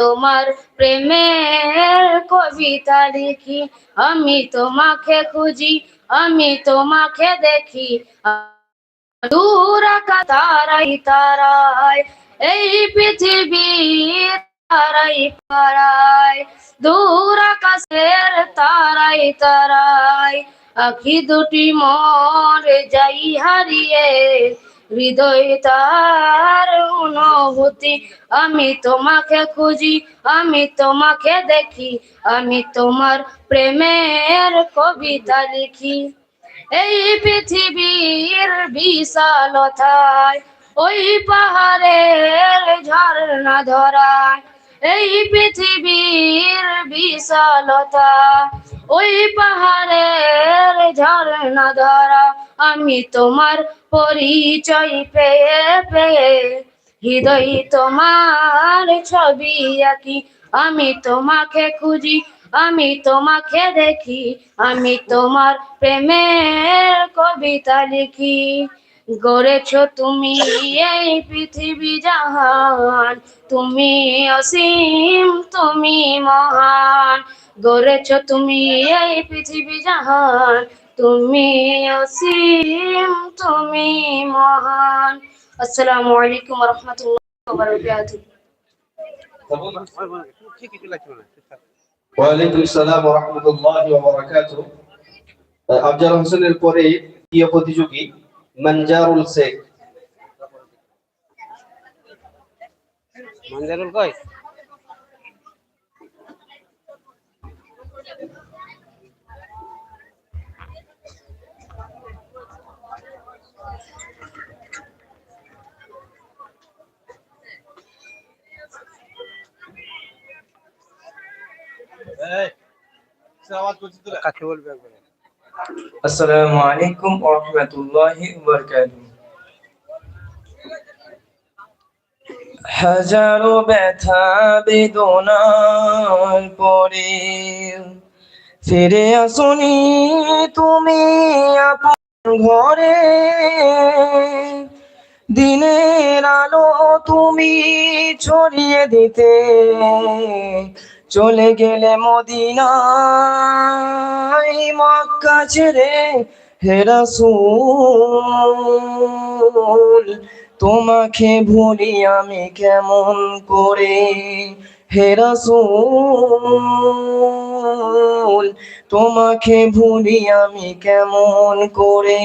তোমার প্রেমের কবিতা লিখি আমি তোমাকে খুঁজি, আমি তোমাকে দেখি। দূর তারাই তারাই, এই পৃথিবীর তারাই তারাই দূর আকাশের তারাই তারাই, আখি দুটি মরে যাই হারিয়ে। হৃদয় তার অনুভূতি, আমি তোমাকে খুঁজি, আমি তোমাকে দেখি, আমি তোমার প্রেমের কবিতা লিখি। এই পৃথিবীর বিশালতায়, ওই পাহাড়ের ঝর্ণা ধরায়, এই পৃথিবীর বিশালতা ওই পাহাড়ের ঝর্ণা ধরা আমি তোমার পরিচয় পেয়ে পেয়ে, হৃদয় তোমার ছবি আঁকি। আমি তোমাকে খুঁজি, আমি তোমাকে দেখি, আমি তোমার প্রেমের কবিতা লিখি। গড়েছ তুমি এই পৃথিবী জাহান, তুমি অসীম, তুমি মহান। গড়েছ তুমি এই পৃথিবী জাহান তুমি অসীম তুমি মহান। আসসালামু আলাইকুম রহমতুল্লাহ বারাকাতুহু ওয়ালাইকুম সালাম ওয়া রাহমাতুল্লাহি ওয়া বারাকাতুহু আফজাল হোসেনের পরে প্রিয় প্রতিযোগী মঞ্জারুল শেখ। মঞ্জারুল কই? কাকে বলবে একবারে? আসসালামু আলাইকুম ওয়া রাহমাতুল্লাহি ওয়া বারাকাতুহু। হাজারো ব্যথা বেদনার পরে ফিরে আসনি তুমি আপন ঘরে। দিনের আলো তুমি ছড়িয়ে দিতে চলে গেলে মদিনায় মক্কা ছেড়ে হেরাসুল তোমাকে ভুলি আমি কেমন করে? হেরাসুল তোমাকে ভুলি আমি কেমন করে?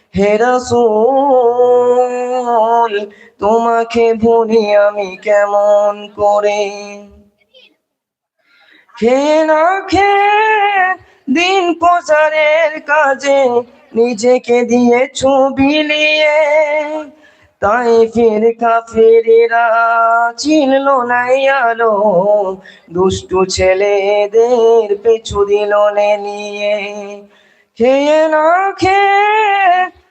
হেরাসুল তোমাকে ভুলি আমি কেমন করে? খে না খে দিন প্রচারের কাজে নিজেকে দিয়ে ছবি নিয়ে, তাই ফির কাফেরেরা চিনল নাই আলো, দুষ্টু ছেলেদের পেছু দিল নিয়ে। খেয়ে না খেয়ে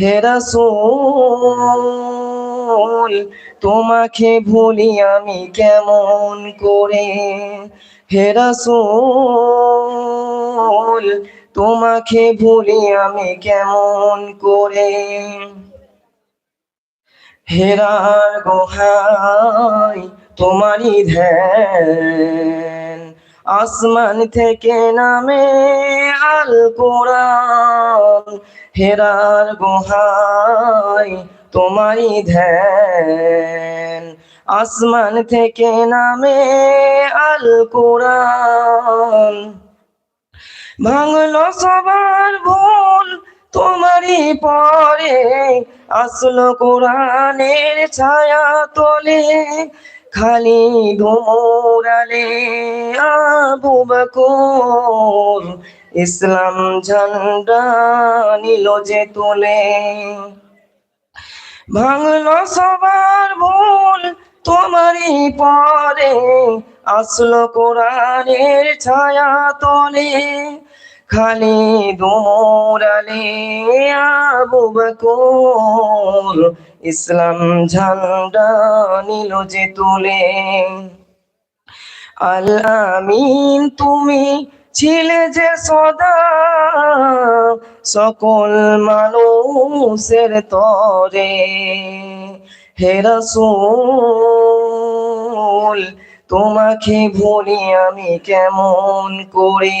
হেরাসুল তোমাকে ভুলি আমি কেমন করে? হেরাসুল তোমাকে ভুলি আমি কেমন করে? হেরার গোহাই তোমারই ধ্যান। আসমান থেকে নামে আল কোরআন, হেরার গোহাই তোমারই ধ্যান। আসমান থেকে নামে আল কোরআন, ভাঙলো সবার ভুল তোমারই পরে, আসলো কোরআনের ছায়া তোলে খালি ধুমুরালে আবু বকর ইসলাম ঝান্ডা নিল যে তোলে। ভাঙলো সবার ভুল, তোমারই পরে আসলো কোরআনের ছায়া তোলে খালি দোরালে আবু বকর। ইসলাম ঝান্ডা নিল যে তুলে। আল আমিন, তুমি ছিলে যে সদা। সকল মানুষের তরে। হে রাসূল, তোমাকে ভুলি আমি কেমন করে?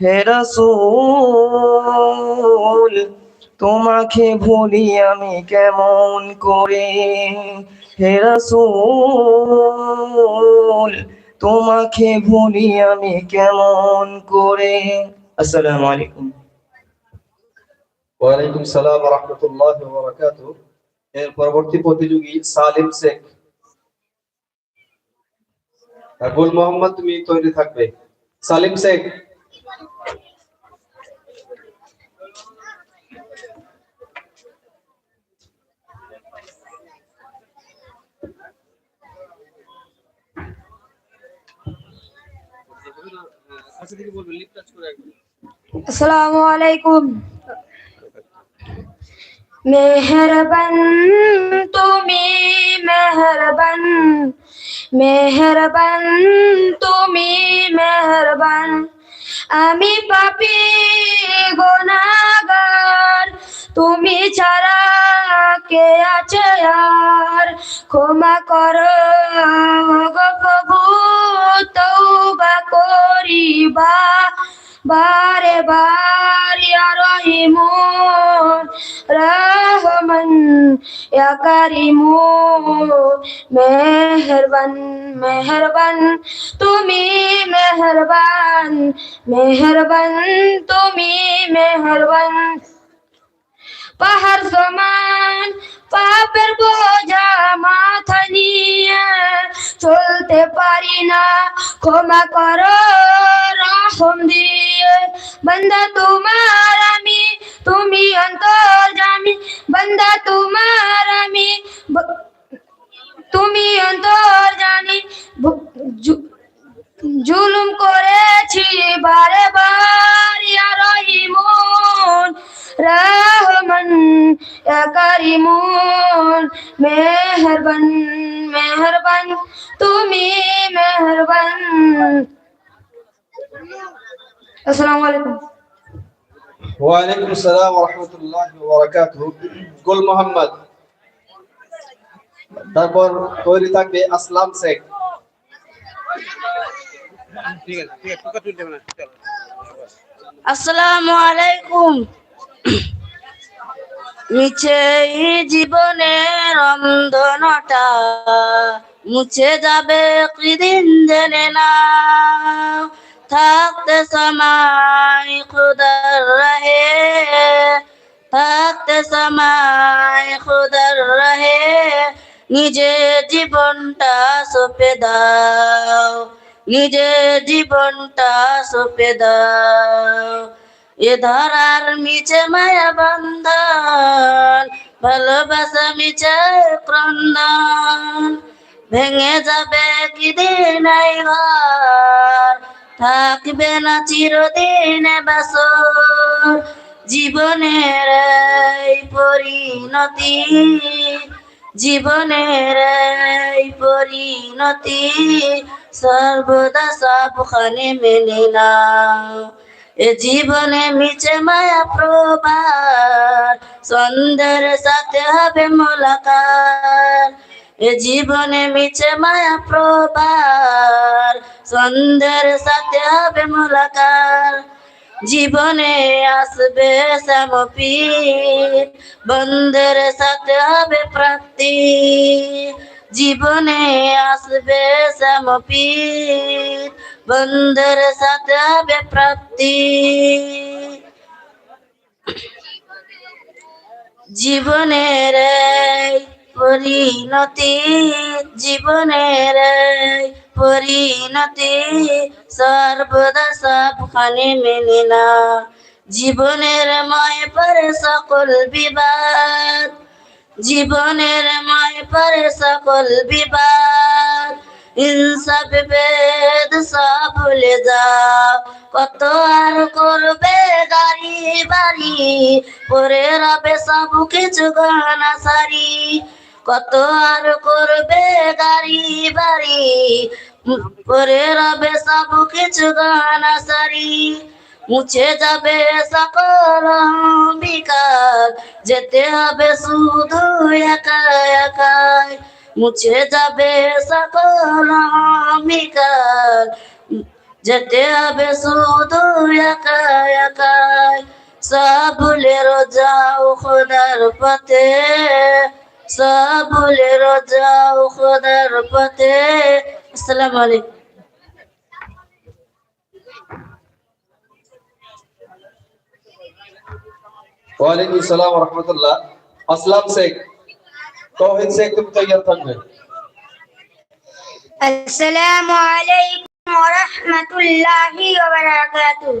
হে রাসূল, তোমাকে ভুলি আমি কেমন করে? হে রাসূল, তোমাকে ভুলি আমি কেমন করে? আসসালামু আলাইকুম। ওয়ালাইকুম সালাম বারাকাতু এর পরবর্তী প্রতিযোগী সালিম শেখ। আর গুল মোহাম্মদ, তুমি তৈরি থাকবে। সালিম শেখ আসসালামু আলাইকুম মেহরবান তুমি, মেহরবান। মেহরবান তুমি, মেহরবান। আমি পাপি গোনাগার তুমি ছাড়া কে আছে আর? ক্ষমা করো প্রভু তৌবা করিবা। বারে বার রহিমুন, রহমান ইয়া কারিমুন। মেহরবান মেহরবান, তুমি মেহরবান মেহরবান, তুমি মেহরবান। পাহাড় সমান পাপের বোঝা মাথা নিয়ে চলতে পারি না। ক্ষমা করো, রহম দিয়ে। বন্দা তোমার আমি, তুমি অন্তর জামি। বন্দা তোমার আমি তুমি অন্তর জানি। জুলুম করেছি বারে বার রহিমুন, রহমান, ইয়া মেহরবান মেহরবান, তুমি মেহরবান। আসসালামু আলাইকুম। ওয়ালাইকুম সালাম রহমতুল্লাহ বারাকাতু গুল মোহাম্মদ। তারপর তৈরি থাকবে আসলাম শেখ। আসসালামু আলাইকুম। মিছে জীবনের অন্ধনটা মুছে যাবে কিদিন জেনে না। থাকতে সময় খুদার রহে, থাকতে সময় খুদার রহে, নিজের জীবনটা সপে দাও। নিজের জীবনটা সপে এ ধরার মিছে মায়া বন্ধন, ভালোবাসা মিছে ক্রন্দন। ভেঙে যাবে কি দিন এই ঘর, থাকবে না চিরদিন বাসর। জীবনের পরিণতি জীবনের পরিণতি সর্বদা সবখানে মেনে না এ জীবনে মিছে মায়া প্রবার সন্ধ্যের সাথে হবে মোলাকার এ জীবনে মিছে মায়া প্রবার সন্ধ্যের সাথে হবে মোলাকার জীবনে আসবে সমপীর বন্ধের সাথে হবে প্রাপ্তি। জীবনে আসবে সমপীর বন্ধের সাথে হবে প্রাপ্তি। জীবনের পরিণতি, জীবনের পরিণতি, সর্বদা সবখানে মেনে না। জীবনের ময় পরে সকল বিবাদ, জীবনের ময় পরে সকল বিবাদ। ইনসাফ, বেদ সব ভুলে যাও। কত আর করবে গাড়ি বাড়ি পরে রবে সব কিছু গহনা সারি। কত আর করবে গাড়ি বাড়ি? করে রবে সব কিছু গহনা সারি মুছে যাবে সকল বিকার যেতে হবে শুধু একা একাই। মুছে যাবে সকল বিকার যেতে হবে শুধু একা একাই। সব ভুলে যাও খোদার পথে। সব ভুলে যাও খোদার পথে। আসসালামু আলাইকুম। ওয়ালাইকুম আসসালাম রহমতুল্লাহ। আসলাম শেখ। তৌহিদ শেখ তুমি তৈয়ার থাকবে। আসসালামু আলাইকুম ওয়া রাহমাতুল্লাহি ওয়া বারাকাতুহু।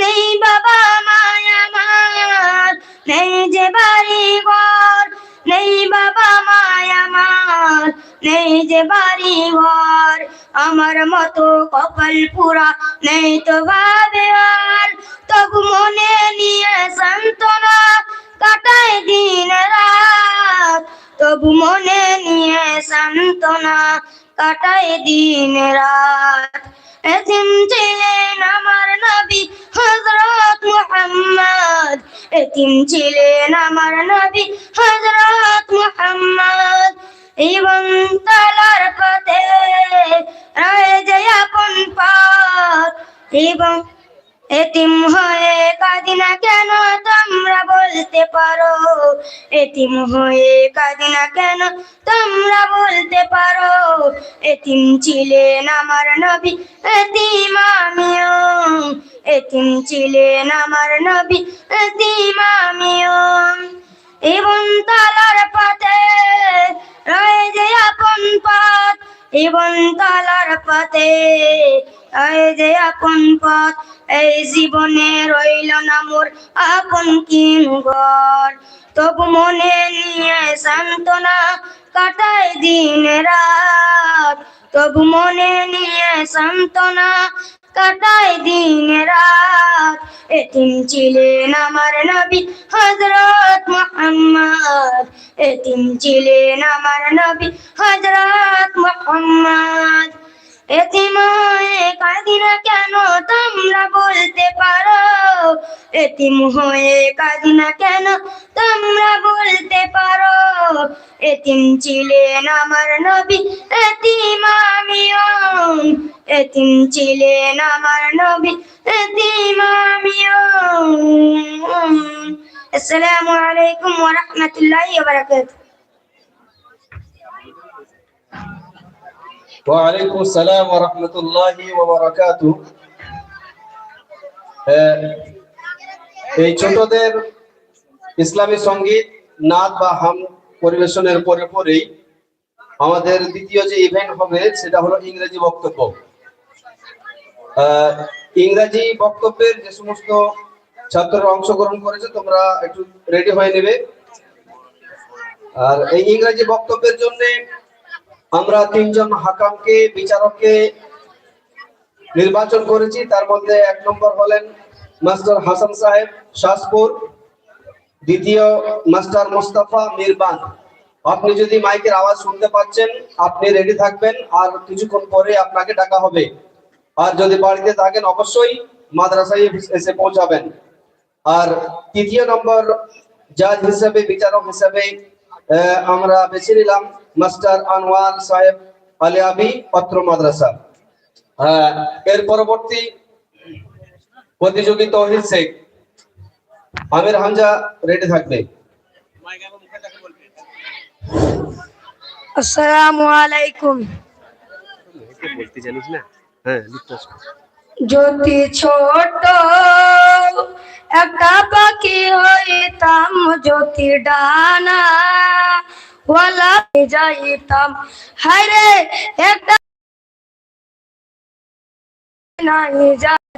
নেই বাবা মায়া মার, নেই যে বাড়ি ঘর, নেই বাবা মায়া মার, নেই যে বাড়ি ঘর, আমার মতো কপাল পুরা নেই তো ভাবে আর। তবু মনে নিয়ে সান্ত্বনা কাটায় দিন রাত। তবু মনে নিয়ে সান্ত্বনা কাটায় দিন রাত। এতিম ছিলেন আমার নবী হজরত মুহাম্মদ। এতিম ছিলেন আমার নবী হজরত মুহাম্মদ। এবং তালার পথে রয়ে যে আপন পথ। এবং এতিম হয়ে কাঁদি না কেন তোমরা বলতে পারো? এতিম হয়ে কাঁদি না কেন তোমরা বলতে পারো? এতিম ছিলেন আমার নবী, এতিম আমিও। এতিম ছিলেন আমার নবী, এতিম আমিও। এবং তালার পথে রয়ে যে আপন পথ এবং তালার পথে। এই যে আপন পথ, এই জীবনে রইল না মোর আপন কিন ঘর। তবু মনে নিয়ে সান্ত্বনা কাটায় দিন রাত। তবু মনে নিয়ে সান্ত্বনা কাটায় দিন রাত। এতিম ছিলেন আমার নবী হজরত মোহাম্মদ। এতিম ছিলেন আমার নবী হজরত মোহাম্মদ। এতিম হয়ে এতিম হয়ে কাঁদি না কেন? তোমরা বলতে পারো এতিম ছিলেন আমার নবী এতিম আমিও। এতিম ছিলেন আমার নবী এতিম আমিও। আসসালামু আলাইকুম ওয়া রাহমাতুল্লাহি ওয়া বারাকাতুহু। ওয়ালাইকুম আসসালাম ওয়া রাহমাতুল্লাহি ওয়া বারাকাতুহু। আহ, এই ছোটদের ইসলামী সংগীত, নাচ বা হাম পরিবেশনের পরে পরেই আমাদের দ্বিতীয় যে ইভেন্ট হবে সেটা হলো ইংরেজি বক্তব্য। ইংরাজি বক্তব্যের যে সমস্ত ছাত্ররা অংশগ্রহণ করেছে, তোমরা একটু রেডি হয়ে নেবে। আর এই ইংরাজি বক্তব্যের জন্য আমরা তিনজন হাকামকে, বিচারককে নির্বাচন করেছি। তার মধ্যে এক নম্বর হলেন মাস্টার হাসান সাহেব শাসপুর দ্বিতীয় মাস্টার মোস্তাফা মিরবান। আপনি যদি মাইকের আওয়াজ শুনতে পাচ্ছেন আপনি রেডি থাকবেন আর কিছুক্ষণ পরে আপনাকে ডাকা হবে। আর যদি বাড়িতে থাকেন অবশ্যই মাদ্রাসায় এসে পৌঁছাবেন। আর তৃতীয় নম্বর জাজ হিসেবে বিচারক হিসেবে আমরা বেছে নিলাম মাস্টার আনোয়ার সাহেব আলিয়াবি পত্র মাদ্রাসা। আহ, এর পরবর্তী প্রতিযোগী তৌহিদ শেখ। আমির হামজা রেডি থাকবে। আসসালামু আলাইকুম। বলতে জানিস না হ্যাঁ যদি ছোট একটা পাখি হইতাম, যদি ডানা ওয়ালা যাইতাম হায়রে একটা নাই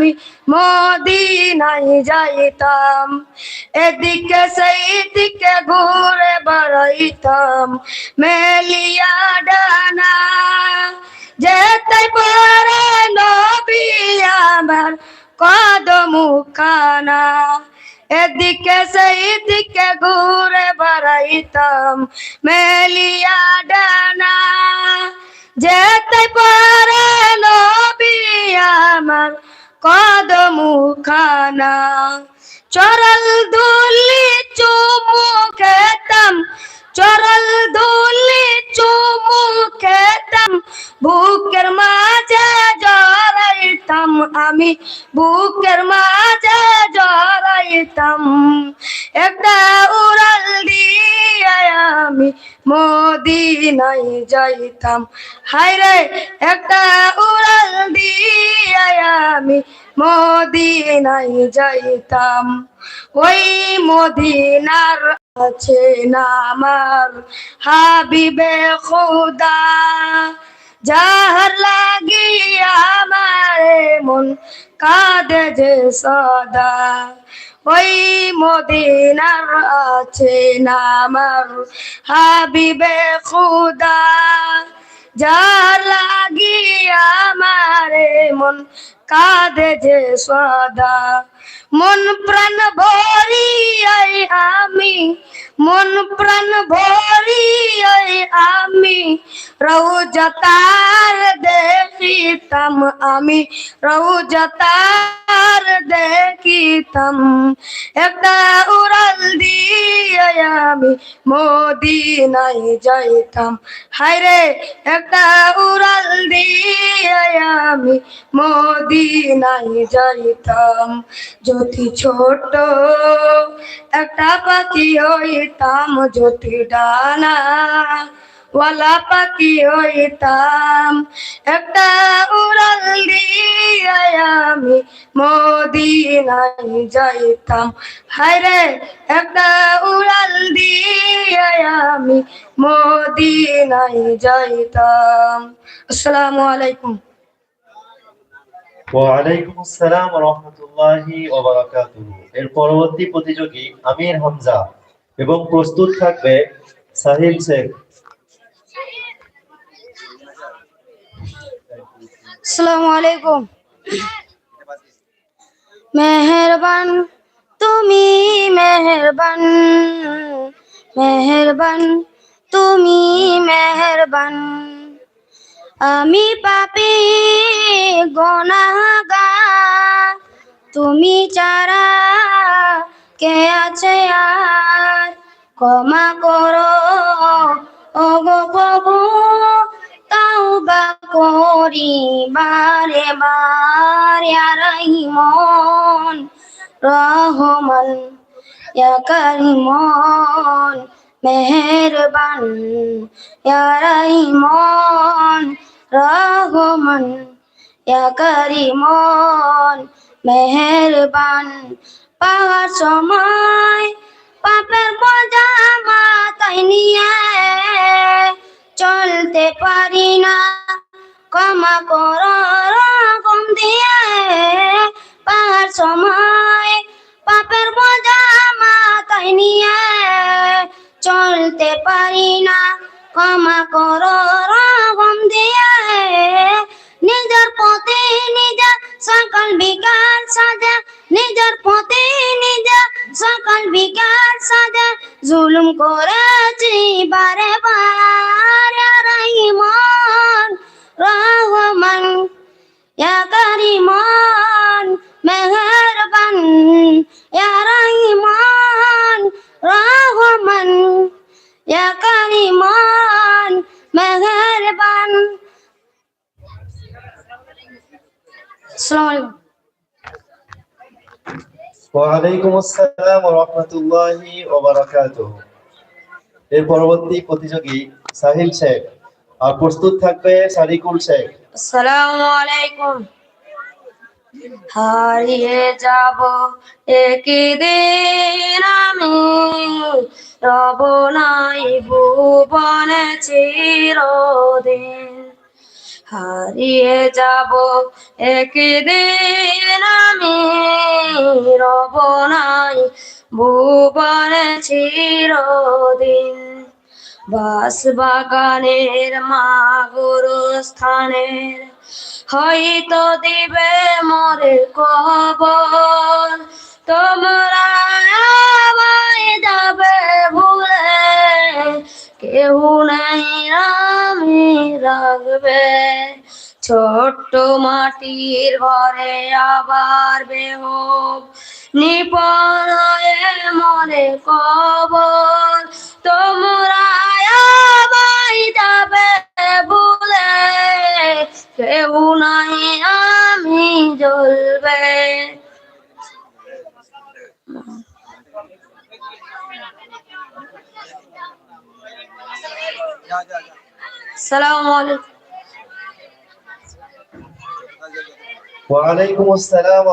আমি মদিনায় যাইতাম। এদিকে সেই ঘুরে বেড়াইতাম। মেলিয়া ডানা যেতে পারে নবী আমার কদম কানা এদিকে সেই দিকে ঘুরে বেড়াইতাম। মেলিয়া ডানা যেতে পারে নবী আমার কদম খানা চরল দুলি চুমু খেতাম চরল দুলি চুমু খেতাম বুকের মাঝে জড়াইতাম আমি, বুকের মাঝে জড়াইতাম। একটা মদিনায় যাইতাম। হায়রে একটা উড়াল দিয়ে আমি মদিনায় যাইতাম। ওই মদিনার আছে নামার হাবিবে খুদা। যাহার লাগি আমার মন কাঁদে যে সদা। ওই মদিনার আছে নামার হাবিবে খুদা। যার লাগি আমার মন কাঁদে যে সদা। মন প্রাণ ভরি আমি, মন প্রাণ ভরি আমি। রৌজতার দেখিতাম আমি রৌজতার দেখিতাম। একটা উড়াল দিয়ে আমি মদিনায় যাইতাম। হায়রে, একটা উড়াল দিয়ে আমি মদিনায় যাইতাম। যদি ছোট একটা পাখি হইতাম, যদি ডানা ওয়ালা পাখি হইতাম। একটা উড়াল দিয়ে আমি মদিনায় যাইতাম। হায়রে একটা উড়াল দিয়ে আমি মদিনায় যাইতাম। আসসালামু আলাইকুম। ওয়ালাইকুম আসসালাম রাহমাতুল্লাহি এর পরবর্তী প্রতিযোগী আমির হামজা এবং প্রস্তুত থাকবে সাহিল শেখ। আলাইকুম। তুমি মেহেরবান মেহেরবান, তুমি মেহেরবান। আমি পাপি গোনাগার, তুমি চারা কে আছে আর? ক্ষমা করো প্রভু তাওবা করি, বারে বারে রহিমন রহমান ইয়া কারিমন মেহেরবান ইয়া রহিমন রহমান ইয়া করিমন মেহেরবান। পাওয়ার সময় পাপের বোঝা মাথায় নিয়ে চলতে পারি না। ক্ষমা কর রকম দিয়ে পাওয়ার সময়। পাপের বোঝা মাথায় নিয়ে চলতে পারি না। ক্ষমা কর রকম দিয়ে নিজের পথে নিজের সকাল বিকাল সাজা। নিজের পথে নিজের সকাল বিকাল সাজা। জুলুম করেছি বারে বার রহিমন রহমান, ইয়া করিমন, মেহেরবান, ইয়া রহিমন, রহমান, ইয়া করিমন, মেহেরবান। আসসালামু আলাইকুম। ওয়ালাইকুম আসসালাম ওয়া রাহমাতুল্লাহি ওয়া বারাকাতুহু। এর পরবর্তী প্রতিযোগী সাহিল শেখ। আর প্রস্তুত থাকবে সারিকুল শেখ। আসসালামু আলাইকুম। হারিয়ে যাব একদিন আমি, রব নাই ভুবনে চিরদিন। হারিয়ে যাব একদিন আমি, রব নাই ভুবনে চিরদিন। বাস বাগানের মা গুরু স্থানের হয়তো দিবে মরে কবর তোমরা যাবে ভুলে কেউ নাই আমি রাখবে ছোট্ট মাটির ঘরে আবার বেহব। নিপন মরে কবর তোমরা আমায় যাবে ভুলে কেউ নাই আমি জ্বলবে। সালামু ওয়ালাইকুম আসসালাম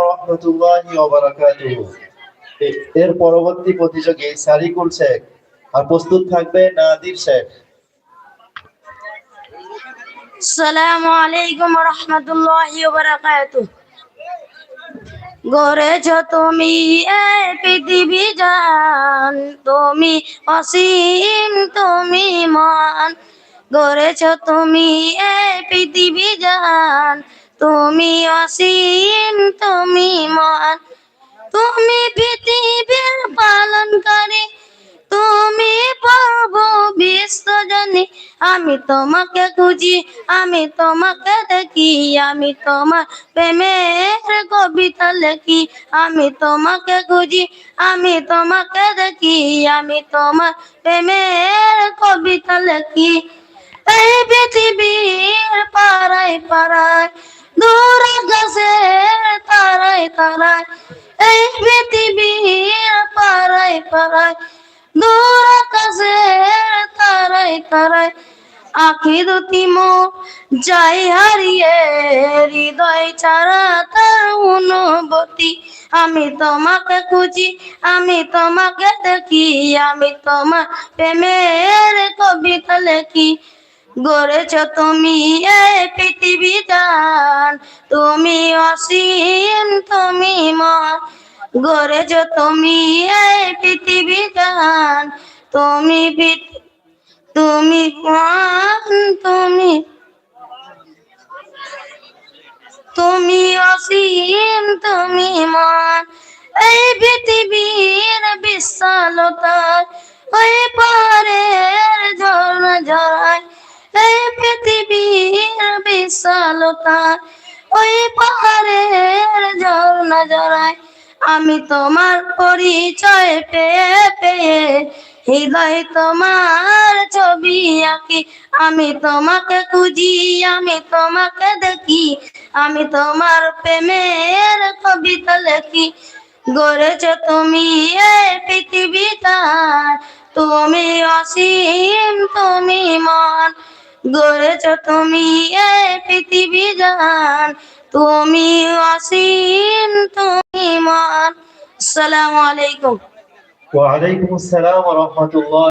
এ- এর পরবর্তী প্রতিযোগী আর প্রস্তুত থাকবে নাদির শেখ। আসসালামু আলাইকুম গড়েছ তুমি এই পৃথিবী জান, তুমি অসীম, তুমি মান গড়েছ তুমি এই পৃথিবী জান তুমি অসীম, তুমি মান তুমি পৃথিবীর পালন পালনকারী, তুমি প্রভু বিশ্বজনী। আমি তোমাকে খুঁজি, আমি তোমাকে দেখি, আমি তোমার প্রেমের কবিতা লেখি। আমি তোমাকে খুঁজি, আমি তোমাকে দেখি, আমি তোমার প্রেমের কবিতা লেখি। এই পৃথিবীর পাড়ায় পাড়ায় দূর আকাশের তারায় তারায়, এই পৃথিবীর পাড়ায় পাড়ায় দূর আকাশের তারায় তারায়, আখি দুটি মো যাই হারিয়ে, হৃদয় ছাড়া তার অনুভূতি। আমি তোমাকে খুঁজি, আমি তোমাকে দেখি, আমি তোমার প্রেমের কবিতা লেখি। গড়েছ তুমি এই পৃথিবী দান তুমি অসীম, তুমি মন গড়েছ তুমি এই পৃথিবী দান তুমি তুমি তুমি তুমি অসীম, তুমি মন এই পৃথিবীর বিশালতায় ওই পাহাড়ের বিশালতায় ওই পাহাড়ের ঝর্ণা ঝরায় আমি তোমার পরিচয় পেয়ে পেয়ে হৃদয় তোমার ছবি আঁকি। আমি তোমাকে খুঁজি, আমি তোমাকে দেখি। আমি তোমার প্রেমের কবিতা লেখি। গড়েছ তুমি এই পৃথিবীটা তুমি অসীম, তুমি মন গড়েছ তুমি এই পৃথিবী জান। তুমি অসীম তুমি মান আসসালামু আলাইকুম। ওয়ালাইকুম আসসালাম রহমতুল্লাহ।